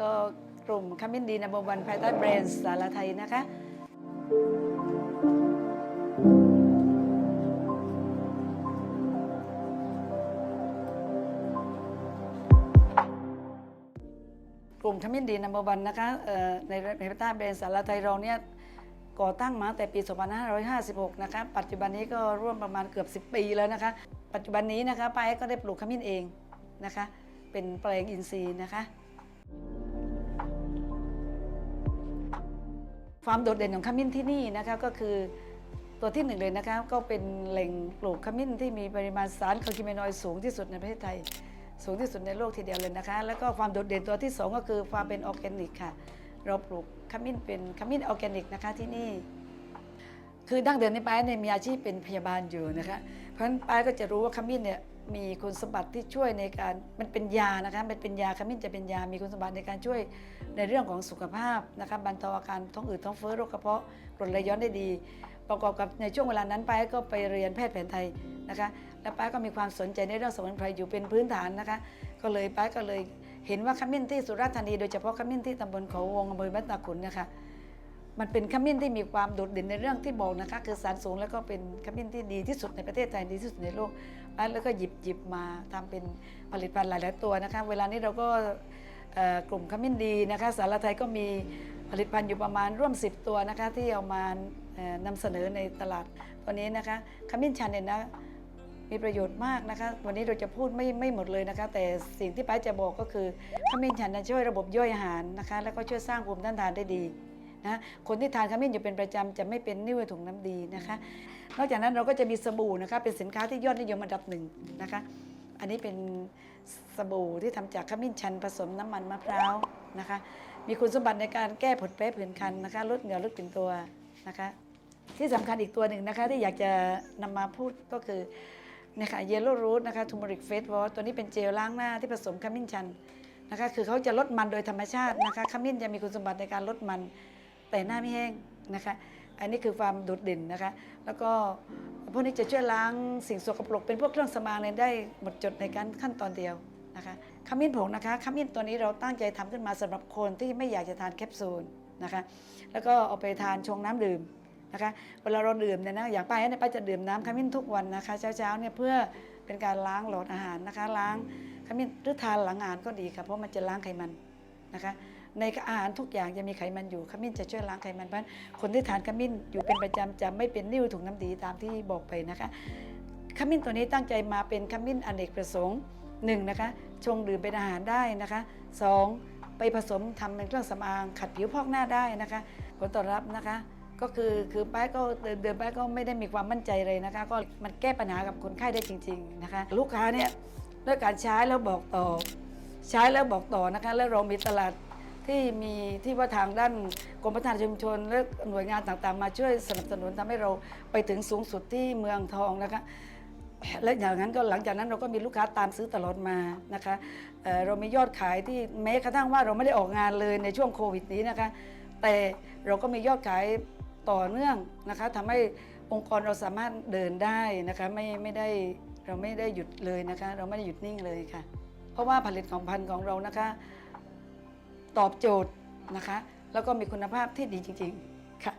ก็กลุ่มขมิ้นดีนัมเบอร์วันภายใต้แบรนด์สารไทยนะคะ กลุ่มขมิ้นดีนัมเบอร์วันนะคะในภายใต้แบรนด์สารไทยเราเนี่ยก่อตั้งมาตั้งแต่ปี 2556 นะคะ ปัจจุบันนี้ก็ร่วมประมาณเกือบ 10 ปีแล้วนะคะ ปัจจุบันนี้นะคะป้ายก็ได้ปลูกขมิ้นเองนะคะ เป็นแปลงอินทรีย์นะคะ ความโดดเด่นของขมิ้นที่นี่นะคะก็คือตัวที่หนึ่งเลยนะคะก็เป็นแหล่งปลูกขมิ้นที่มีปริมาณสารคาร์คิเมนอยด์สูงที่สุดในประเทศไทย สูงที่สุดในโลกทีเดียวเลยนะคะ แล้วก็ความโดดเด่นตัวที่สองก็คือความเป็นออร์แกนิกค่ะ เราปลูกขมิ้นเป็นขมิ้นออร์แกนิกนะคะที่นี่ คือดั้งเดิมในป้ายเนี่ยมีอาชีพเป็นพยาบาลอยู่นะคะ เพราะฉะนั้นป้ายก็จะรู้ว่าขมิ้นเนี่ยมีคุณสมบัติที่ช่วยในการมันเป็นยานะคะมันเป็นยาขมิ้นจะเป็นยา มีคุณสมบัติในการช่วยในเรื่องของสุขภาพนะคะบรรเทาอาการท้องอืดท้องเฟ้อโรคกระเพาะกรดไหลย้อนได้ดี ประกอบกับในช่วงเวลานั้นป้ายก็ไปเรียนแพทย์แผนไทยนะคะแล้วป้ายก็มีความสนใจในเรื่องสมุนไพรอยู่เป็นพื้นฐานนะคะ ก็เลยป้ายก็เลยเห็นว่าขมิ้นที่สุราษฎร์ธานีโดยเฉพาะขมิ้นที่ตำบลเขาวงอำเภอบ้านตาขุนนะคะ มันเป็นขมิ้นที่มีความโดดเด่นในเรื่องที่บอกนะคะคือสารสูงแล้วก็เป็นขมิ้นที่ดีที่สุดในประเทศไทยดีที่สุดในโลก แล้วก็หยิบหยิบมาทำเป็นผลิตภัณฑ์หลาย ๆ ตัวนะคะเวลานี้เราก็กลุ่มขมิ้นดีนะคะสารไทยก็มีผลิตภัณฑ์อยู่ประมาณร่วม 10 ตัวนะคะที่เอามาเอ่อนำเสนอในตลาดตัวนี้นะคะขมิ้นชันเนี่ยนะมีประโยชน์มากนะคะวันนี้เราจะพูดไม่ไม่หมดเลยนะคะ แต่สิ่งที่ป้าจะบอกก็คือขมิ้นชันนะช่วยระบบย่อยอาหารนะคะแล้วก็ช่วยสร้างภูมิต้านทานได้ดี นะคนที่ทานขมิ้นอยู่เป็นประจำจะไม่เป็นนิ่วในถุงน้ำดีนะคะ นอกจากนั้นเราก็จะมีสบู่นะคะเป็นสินค้าที่ยอดนิยมอันดับหนึ่งนะคะ อันนี้เป็นสบู่ที่ทำจากขมิ้นชันผสมน้ำมันมะพร้าวนะคะ มีคุณสมบัติในการแก้ผดแพ้ผื่นคันนะคะลดเหงื่อลดกลิ่นตัวนะคะ ที่สำคัญอีกตัวหนึ่งนะคะ ที่อยากจะนำมาพูดก็คือนะคะเยลโล่รูทนะคะทูมอริกเฟสวอตัวนี้เป็นเจลล้างหน้าที่ผสมขมิ้นชันนะคะ คือเขาจะลดมันโดยธรรมชาตินะคะขมิ้นจะมีคุณสมบัติในการลดมัน แต่หน้าไม่แห้งนะคะ อันนี้คือความโดดเด่นนะคะ แล้วก็พวกนี้จะช่วยล้างสิ่งสกปรกเป็นพวกเครื่องสำอางเลยได้หมดจดในการขั้นตอนเดียวนะคะขมิ้นผงนะคะขมิ้นตัวนี้เราตั้งใจทำขึ้นมาสำหรับคนที่ไม่อยากจะทานแคปซูลนะคะ แล้วก็เอาไปทานชงน้ำดื่มนะคะเวลาเราดื่มเนี่ยนะอย่างป้าเนี่ยป้าจะดื่มน้ำขมิ้นทุกวันนะคะ เช้าๆเนี่ยเพื่อเป็นการล้างหลอดอาหารนะคะ ล้างขมิ้นหรือทานหลังอาหารก็ดีค่ะเพราะมันจะล้างไขมันนะคะ ในอาหารทุกอย่างจะมีไขมันอยู่ขมิ้นจะช่วยล้างไขมันเพราะฉะนั้นคนที่ทานขมิ้นอยู่เป็นประจำจะไม่เป็นนิ่วถุงน้ำดีตามที่บอกไปนะคะขมิ้นตัวนี้ตั้งใจมาเป็นขมิ้นอเนกประสงค์หนึ่งนะคะชงดื่มเป็นอาหารได้นะคะสองไปผสมทำเป็นเครื่องสำอางขัดผิวพอกหน้าได้นะคะ ผลตอบรับนะคะ ก็คือคือป้ายก็เดิมเดิมป้ายก็ไม่ได้มีความมั่นใจเลยนะคะ ก็มันแก้ปัญหากับคนไข้ได้จริง ๆนะคะ ลูกค้าเนี่ยด้วยการใช้แล้วบอกต่อ ใช้แล้วบอกต่อนะคะ แล้วเรามีตลาด ที่มีที่ว่าทางด้านกรมพัฒนาชุมชน และหน่วยงานต่างๆ มาช่วยสนับสนุนทำให้เราไปถึงสูงสุดที่เมืองทองนะคะและอย่างนั้นก็หลังจากนั้นเราก็มีลูกค้าตามซื้อตลอดมานะคะเเรามียอดขายที่แม้กระทั่งว่าเราไม่ได้ออกงานเลยในช่วงโควิดนี้นะคะแต่เราก็มียอดขายต่อเนื่องนะคะทำให้องค์กรเราสามารถเดินได้นะคะไม่ไม่ได้เราไม่ได้หยุดเลยนะคะ เราไม่ได้หยุดนิ่งเลยค่ะ เพราะว่าผลิตของพันธุ์ของเรานะคะ ตอบโจทย์นะคะ แล้วก็มีคุณภาพที่ดีจริง ๆ ค่ะ